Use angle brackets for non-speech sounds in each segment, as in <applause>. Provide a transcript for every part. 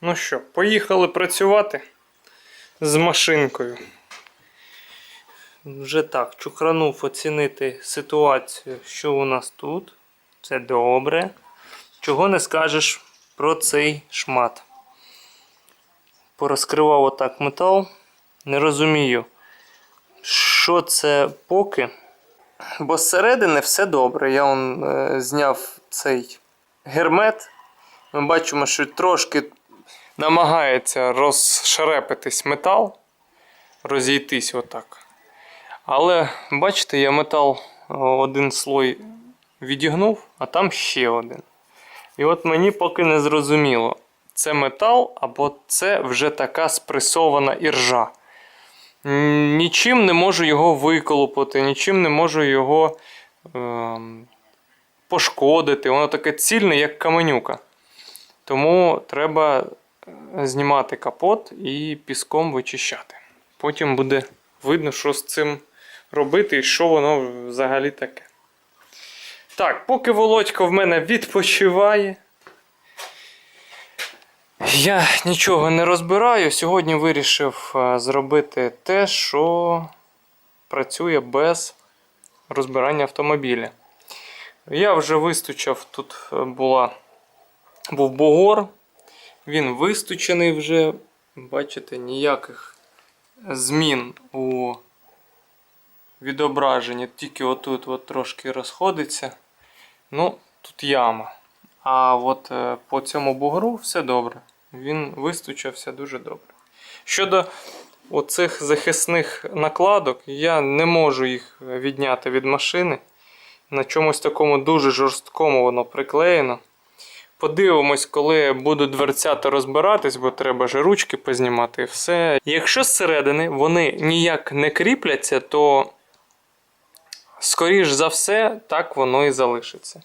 Ну що, поїхали працювати з машинкою. Вже так, чухранув оцінити ситуацію, що у нас тут. Це добре. Чого не скажеш про цей шмат. Порозкривав отак метал. Не розумію, що це поки. Бо зсередини все добре. Я он, е, зняв цей гермет. Ми бачимо, що трошки намагається розшарепитись метал, розійтись отак. Але бачите, я метал один слой відігнув, а там ще один. І от мені поки не зрозуміло, це метал або це вже така спресована іржа. Нічим не можу його виколупати, нічим не можу його ем, пошкодити. Воно таке цільне, як каменюка. Тому треба е, знімати капот і піском вичищати. Потім буде видно, що з цим робити і що воно взагалі таке. Так, поки Володько в мене відпочиває. Я нічого не розбираю. Сьогодні вирішив е, зробити те, що працює без розбирання автомобіля. Я вже вистучав, тут е, була, був бугор, він вистучений вже. Бачите, ніяких змін у відображенні, тільки отут от трошки розходиться. Ну, тут яма. А от е, по цьому бугру все добре. Він вистучався дуже добре. Щодо оцих захисних накладок, я не можу їх відняти від машини. На чомусь такому дуже жорсткому воно приклеєно. Подивимось, коли будуть дверцята розбиратись, бо треба ж ручки познімати і все. Якщо зсередини вони ніяк не кріпляться, то скоріш за все, так воно і залишиться.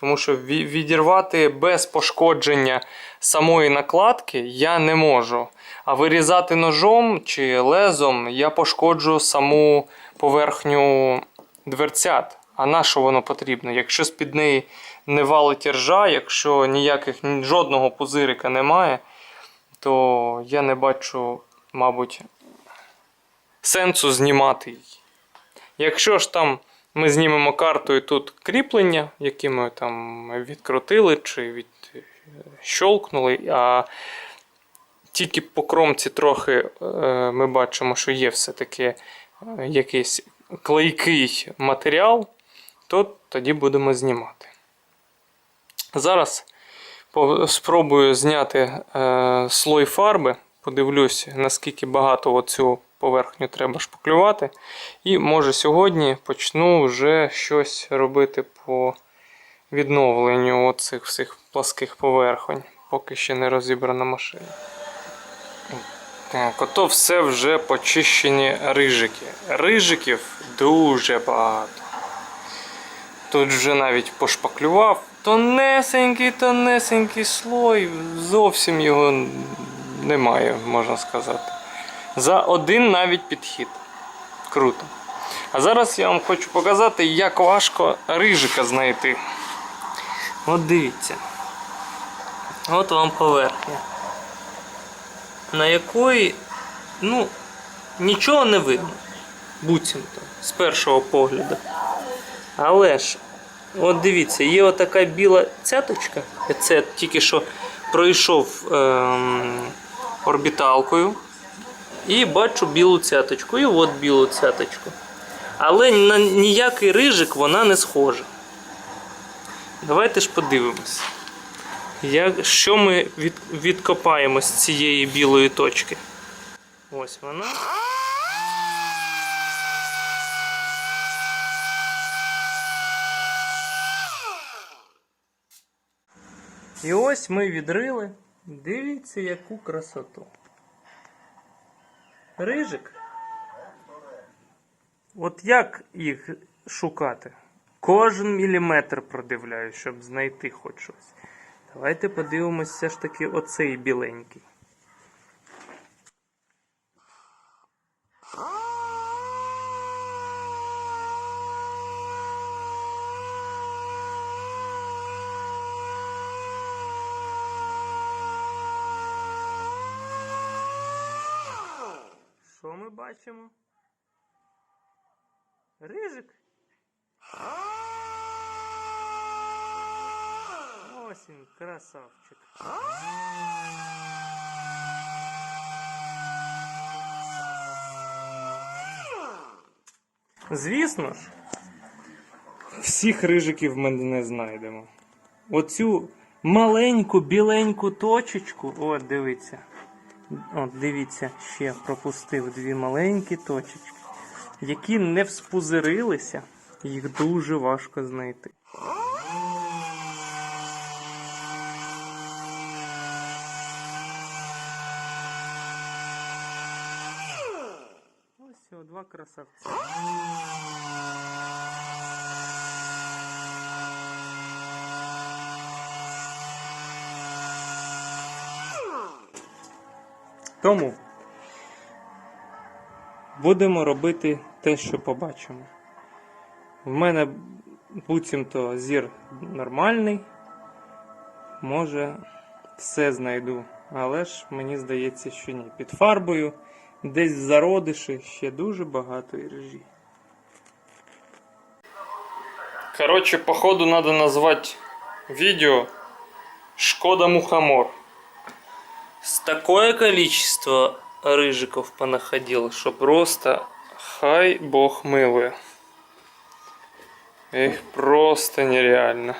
Тому що відірвати без пошкодження самої накладки я не можу. А вирізати ножом чи лезом я пошкоджу саму поверхню дверцят. А на що воно потрібно? Якщо з-під неї не валить ржа, якщо ніяких жодного пузирика немає, то я не бачу, мабуть, сенсу знімати її. Якщо ж там ми знімемо карту і тут кріплення, які ми там відкрутили чи відщолкнули, а тільки по кромці трохи е, ми бачимо, що є все-таки е, якийсь клейкий матеріал, то тоді будемо знімати. Зараз спробую зняти е, слой фарби, подивлюсь, наскільки багато оцю поверхню треба шпаклювати. І може сьогодні почну вже щось робити по відновленню оцих всіх пласких поверхонь, поки ще не розібрана машина. Так, ото все вже почищені рижики. Рижиків дуже багато. Тут вже навіть пошпаклював. Тонесенький, тонесенький слой. Зовсім його немає, можна сказати. За один навіть підхід. Круто. А зараз я вам хочу показати, як важко рижика знайти. От дивіться. От вам поверхня. На якої, ну, нічого не видно. Буцімто, з першого погляду. Але ж, от дивіться, є отака біла цяточка. Це тільки що пройшов ем, орбіталкою. І бачу білу цяточку. І от білу цяточку. Але на ніякий рижик вона не схожа. Давайте ж подивимось. Як, що ми від, відкопаємо з цієї білої точки? Ось вона. І ось ми відрили. Дивіться, яку красоту. Рижик. От як їх шукати? Кожен міліметр продивляю, щоб знайти хоч щось. Давайте подивимося все ж таки оцей біленький. Бачимо. Рижик. Ось він, красавчик. Звісно ж, всіх рижиків ми не знайдемо. Оцю маленьку біленьку точечку, от дивіться. От дивіться, ще пропустив дві маленькі точечки, які не вспузирилися, їх дуже важко знайти. Ось два красавці. Тому будемо робити те, що побачимо. В мене буцімто зір нормальний. Може, все знайду. Але ж мені здається, що ні. Під фарбою, десь в зародиші ще дуже багато іржі. Короче, походу надо назвать видео Шкода Мухомор. С такое количество рыжиков понаходил, что просто хай бог милує. Их просто нереально.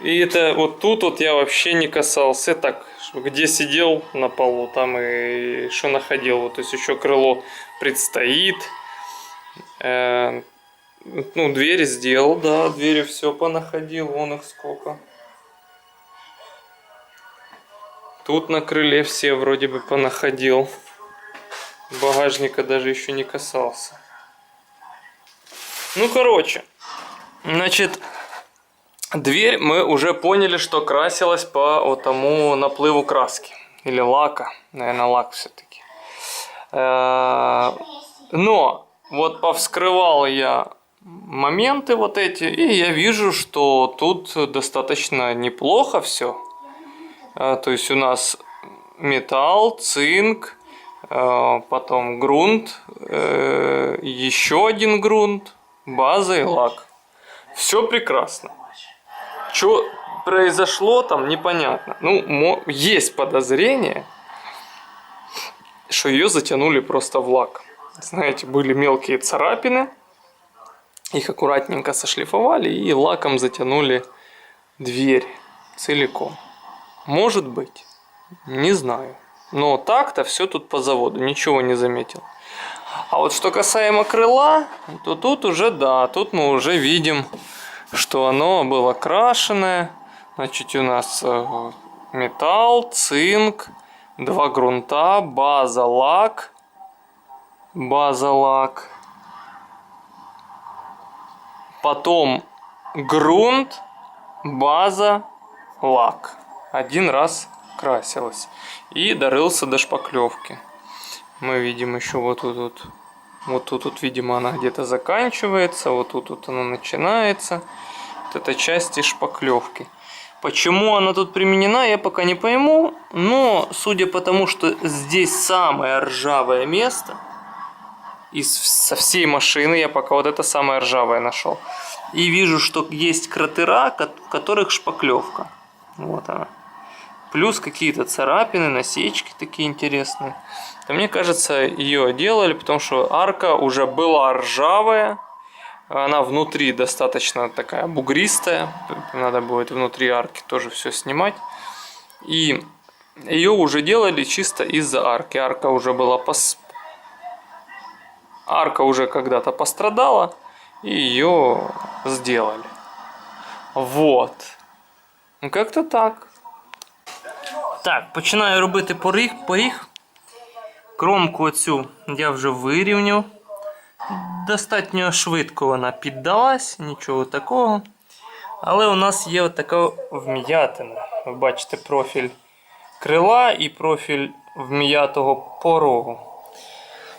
И это вот тут вот я вообще не касался. Так, где сидел на полу, там и что находил. Вот, то есть еще крыло предстоит. Э, ну, двери сделал, да, двери все понаходил, вон их сколько. Тут на крыле все вроде бы понаходил. Багажника даже еще не касался. Ну, короче. Значит, дверь мы уже поняли, что красилась по вот тому наплыву краски. Или лака. Наверное, лак все-таки. Но вот повскрывал я моменты вот эти, и я вижу, что тут достаточно неплохо все. А, То есть у нас металл, цинк, а, потом грунт, э, еще один грунт, база и лак. Все прекрасно. Что произошло там, непонятно. Ну, есть подозрение, что ее затянули просто в лак. Знаете, были мелкие царапины, их аккуратненько сошлифовали и лаком затянули дверь целиком. Может быть. Не знаю. Но так-то все тут по заводу. Ничего не заметил. А вот что касаемо крыла, то тут уже да, тут мы уже видим, что оно было крашеное. Значит, у нас э, металл, цинк, два грунта, база, лак. База, лак. Потом грунт, база, лак. Один раз красилась. И дорылся до шпаклевки. Мы видим еще вот тут вот. Вот тут, вот, видимо, она где-то заканчивается. Вот тут вот она начинается. Вот эта часть шпаклевки. Почему она тут применена, я пока не пойму. Но, судя по тому, что здесь самое ржавое место, из со всей машины я пока вот это самое ржавое нашел. И вижу, что есть кратера, в которых шпаклевка. Вот она. Плюс какие-то царапины, насечки такие интересные. То мне кажется, ее делали, потому что арка уже была ржавая. Она внутри достаточно такая бугристая. Надо будет внутри арки тоже все снимать. И ее уже делали чисто из-за арки. Арка уже была пос... Арка уже когда-то пострадала, и ее сделали. Вот. Ну, как-то так. Так, починаю робити поріг. поріг. Кромку оцю я вже вирівняв. Достатньо швидко вона піддалась, нічого такого. Але у нас є така вм'ятина. Ви бачите профіль крила і профіль вм'ятого порогу.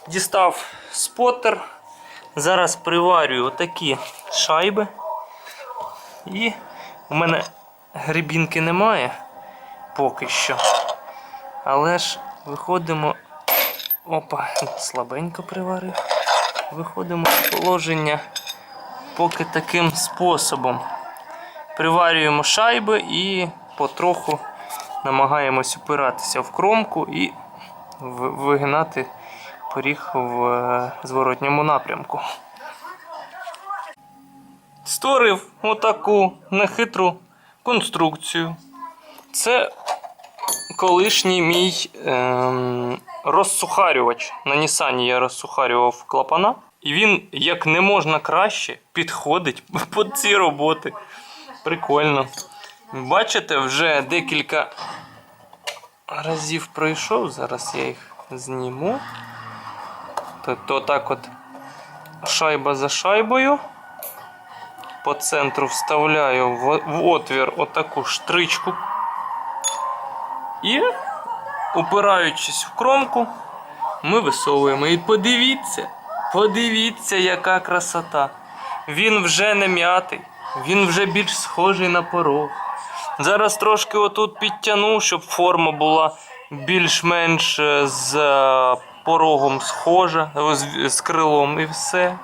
Дістав спотер. Зараз приварюю отакі шайби. І у мене грибінки немає поки що. Але ж виходимо Опа, слабенько приварив. Виходимо з положення поки таким способом. Приварюємо шайби і потроху намагаємось опиратися в кромку і вигинати поріг в е, зворотньому напрямку. Створив отаку нехитру конструкцію. Це колишній мій ем, розсухарювач. На Нісані я розсухарював клапана. І він як не можна краще підходить <laughs> під ці роботи. Прикольно. Бачите, вже декілька разів пройшов. Зараз я їх зніму. Тобто так от шайба за шайбою. По центру вставляю в, отвір отаку штричку. І, упираючись в кромку, ми висовуємо. І подивіться, подивіться, яка красота. Він вже не м'ятий, він вже більш схожий на порог. Зараз трошки отут підтягну, щоб форма була більш-менш е, з е, порогом схожа, з крилом і все.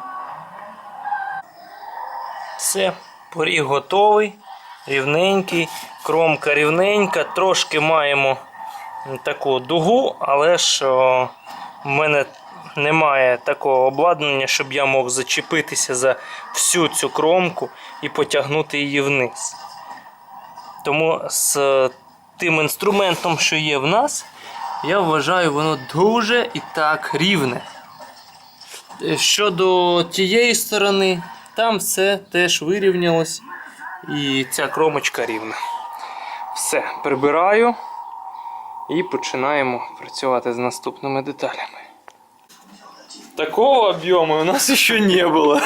Все, поріг готовий, рівненький, кромка рівненька, трошки маємо таку дугу, але ж о, в мене немає такого обладнання, щоб я мог зачепитися за всю цю кромку і потягнути її вниз. Тому з тим інструментом, що є в нас, я вважаю, воно дуже і так рівне. Е, Щодо тієї сторони, там все теж вирівнялось і ця кромочка рівна. Все, прибираю і починаємо працювати з наступними деталями. Такого об'єму у нас ще не було.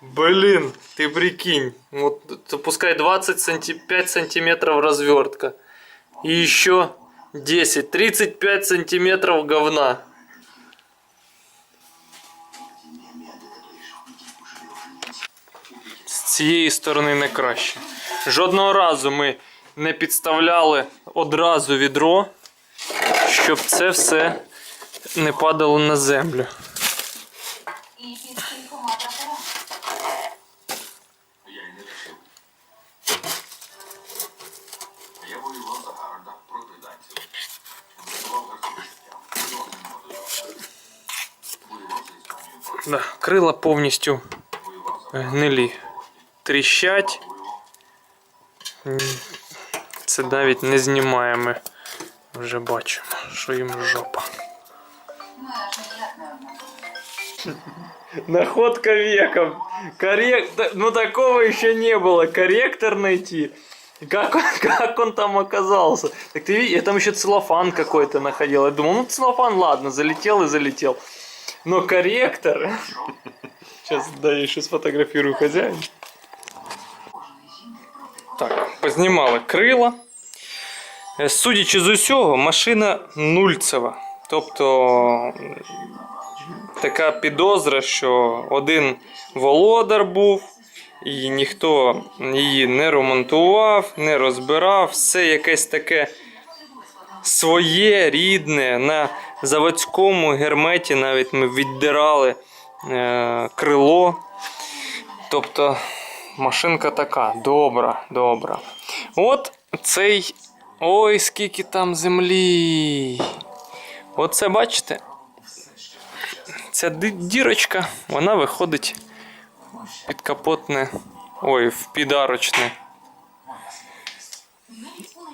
Блин, ты прикинь. Вот пускай 20 сантиметров, сантиметров развертка. И еще 10, 35 сантиметров говна. Цієї сторони не краще. Жодного разу ми не підставляли одразу відро, щоб це все не падало на землю. Да, крила повністю гнилі. Тріщать. М, Це навіть не знімаємо. Вже бачимо, що їм жопа. Ми аж ніяк не однакові. Находка века. Коррект... Ну такого еще не было. Корректор найти. Как он, <laughs> как он там оказался? Так ты видишь, я там еще целлофан какой-то находил. Я думал, ну целлофан, ладно, залетел и залетел. Но корректор... <laughs> Сейчас, да, я еще сфотографирую хозяина. Познімали крила. Е, Судячи з усього, машина нульцева. Тобто така підозра, що один володар був, і ніхто її не ремонтував, не розбирав. Все якесь таке своє, рідне. На заводському герметі навіть ми віддирали е, крило. Тобто машинка така добра, добра. От цей. Ой, скільки там землі. Оце бачите? Ця дірочка, вона виходить під капотне. Ой, в підарочне.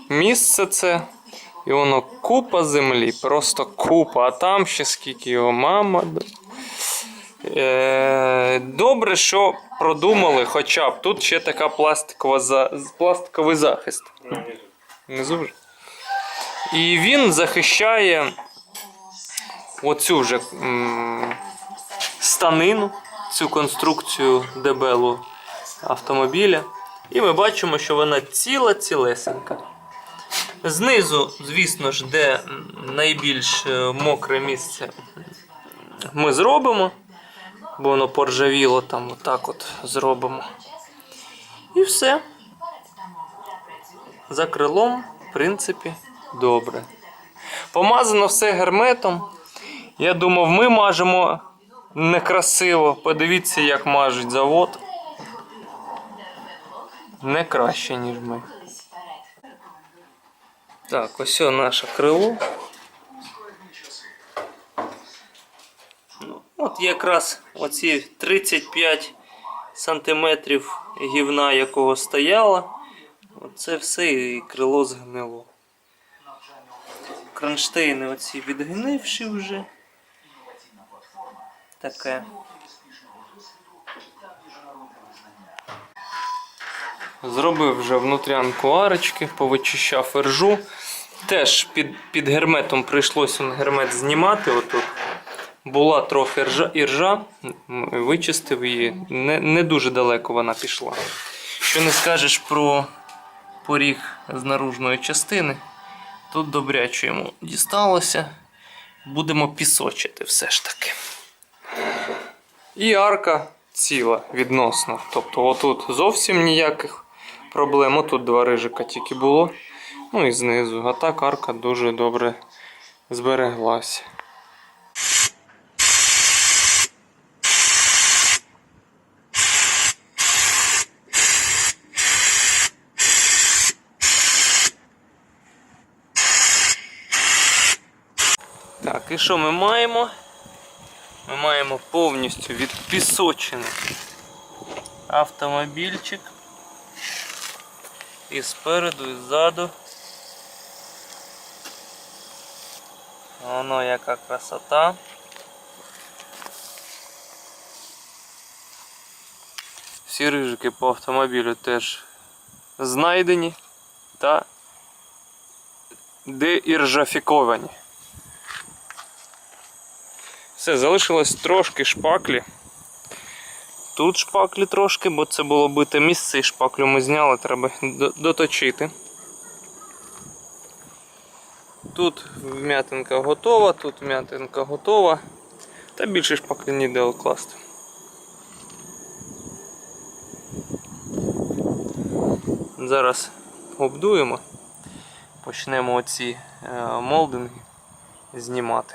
Місце це. І воно купа землі, просто купа, а там ще скільки його мама. Е, добре, що продумали, хоча б тут ще така пластикова за... пластиковий захист. Внизу вже. І він захищає оцю вже м, станину, цю конструкцію дебелу автомобіля. І ми бачимо, що вона ціла цілесенька. Знизу, звісно ж, де найбільш е, мокре місце, ми зробимо, бо воно поржавіло там, отак от зробимо. І все. За крилом, в принципі, добре. Помазано все герметом. Я думав, ми мажемо некрасиво. Подивіться, як мажуть завод. Не краще, ніж ми. Так, ось наше крило. От якраз оці 35 сантиметрів гівна, якого стояло, оце все і крило згнило. Кронштейни оці відгнивші вже. Таке. Зробив вже внутрянку арочки, повичищав іржу. Теж під, під герметом прийшлося гермет знімати отут. Була трохи ржа, іржа, вичистив її. Не, не дуже далеко вона пішла. Що не скажеш про поріг з наружної частини, тут добряче йому дісталося. Будемо пісочити все ж таки. І арка ціла відносно. Тобто отут зовсім ніяких проблем. Отут два рижика тільки було. Ну і знизу. А так арка дуже добре збереглася. Так, і що ми маємо? Ми маємо повністю відпісочений автомобільчик. І спереду, і ззаду. Воно яка красота. Всі рижики по автомобілю теж знайдені та деіржафіковані. Все, залишилось трошки шпаклі. Тут шпаклі трошки, бо це було бите місце і шпаклю ми зняли, треба доточити. Тут вм'ятинка готова, тут вм'ятинка готова. Та більше шпаклі ніде класти. Зараз обдуємо. Почнемо оці е, молдинги знімати.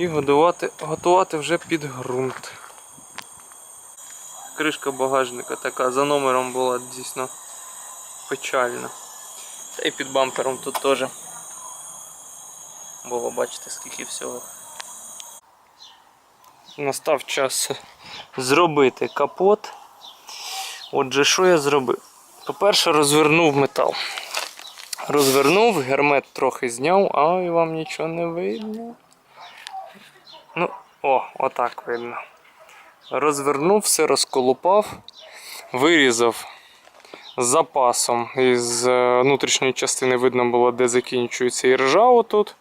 І годувати, готувати вже під ґрунт. Кришка багажника така за номером була дійсно печальна. Та й під бампером тут теж було, бачите, скільки всього. Настав час зробити капот. Отже, що я зробив? По-перше, розвернув метал. Розвернув, гермет трохи зняв, а і вам нічого не видно. Ну, о, отак видно. Розвернув, все розколупав, вирізав запасом. Із е, внутрішньої частини видно було, де закінчується і іржа отут.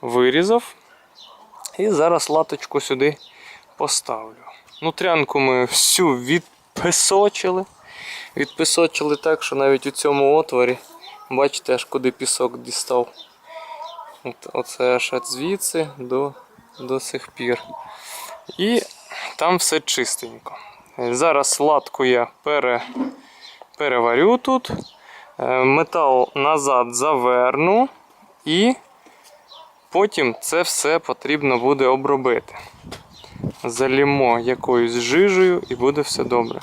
Вирізав. І зараз латочку сюди поставлю. Нутрянку ми всю відписочили. Відписочили так, що навіть у цьому отворі, бачите, аж куди пісок дістав. От, оце аж звідси до, до сих пір. І там все чистенько. Зараз латку я пере, переварю тут, е, метал назад заверну і потім це все потрібно буде обробити. Залімо якоюсь жижею і буде все добре.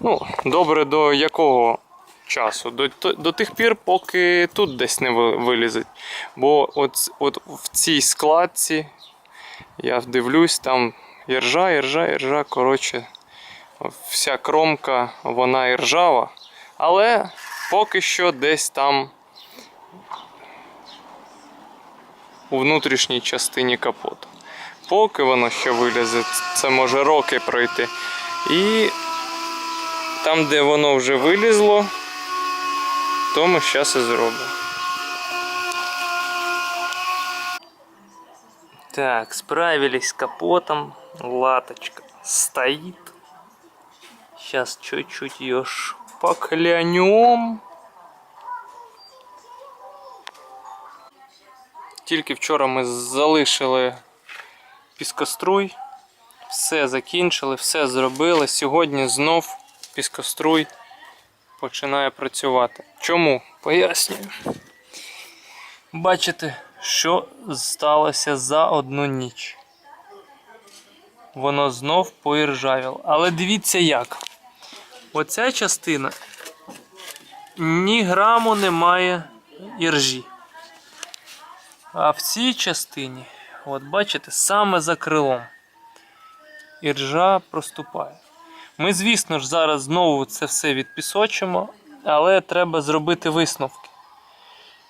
Ну, добре до якого часу? До, до тих пір, поки тут десь не ви- Бо от, от в цій складці я дивлюсь, там іржа, іржа, іржа. Коротше, вся кромка, вона іржава. Але поки що десь там у внутрішній частині капоту. Поки воно ще вилізе, це може роки пройти. І там, де воно вже вилізло, то ми зараз і зробимо. Так, справились с капотом. Латочка стоит. Сейчас чуть-чуть ее шпаклянем. Тільки вчора ми залишили піскоструй. Все закінчили, все зробили. Сьогодні знов піскоструй починає працювати. Чому? Пояснюю. Бачите, що сталося за одну ніч. Воно знов поіржавіло. Але дивіться як. Оця частина ні граму немає іржі. А в цій частині, от бачите, саме за крилом іржа проступає. Ми, звісно ж, зараз знову це все відпісочимо, але треба зробити висновки.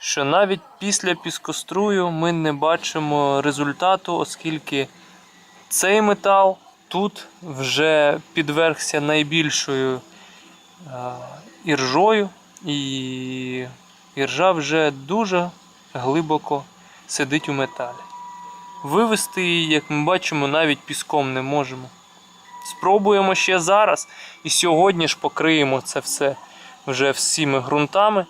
Що навіть після піскострую ми не бачимо результату, оскільки цей метал тут вже підвергся найбільшою е, іржою, і іржа вже дуже глибоко сидить у металі. Вивести її, як ми бачимо, навіть піском не можемо. Спробуємо ще зараз і сьогодні ж покриємо це все вже всіми ґрунтами,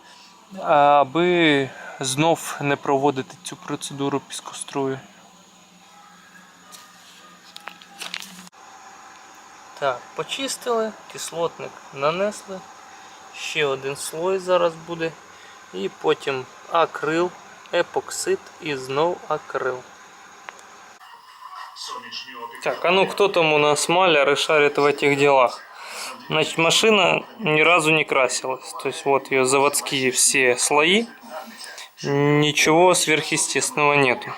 аби знов не проводити цю процедуру піскострую. Так, почистили, кислотник нанесли. Ще один слой зараз буде. І потім акрил, епоксид і знов акрил. Так, а ну кто там у нас маляр и шарит в этих делах? Значит, машина ни разу не красилась. То есть вот ее заводские все слои. Ничего сверхъестественного нету.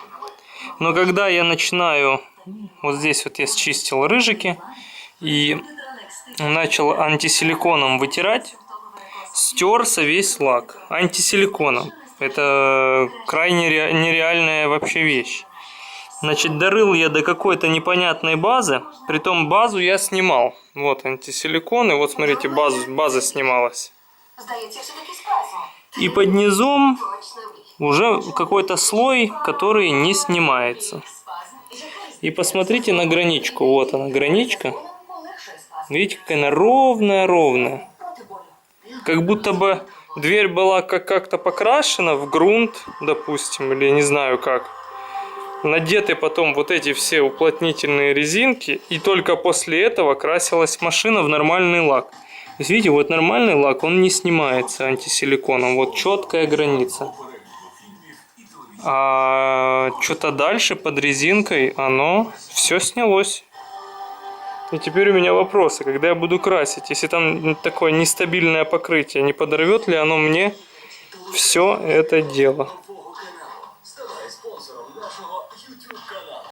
Но когда я начинаю... Вот здесь вот я счистил рыжики и начал антисиликоном вытирать, стерся весь лак антисиликоном. Это крайне ре- нереальная вообще вещь. Значит, дорыл я до какой-то непонятной базы. Притом базу я снимал. Вот антисиликон, и вот смотрите, базу, база снималась. Здається, все-таки спазм. И под низом Точно мій. уже какой-то слой, который не снимается. Спазм. Який И посмотрите на граничку. Вот она, граничка. полегшує спазм. Видите, какая она ровная-ровная. Проти болю. Как будто бы дверь была как- как-то покрашена в грунт, допустим, или не знаю как. Надеты потом вот эти все уплотнительные резинки, и только после этого красилась машина в нормальный лак. То есть, видите, вот нормальный лак, он не снимается антисиликоном. Вот четкая граница. А что-то дальше под резинкой оно все снялось. И теперь у меня вопросы, когда я буду красить, если там такое нестабильное покрытие, не подорвет ли оно мне все это дело?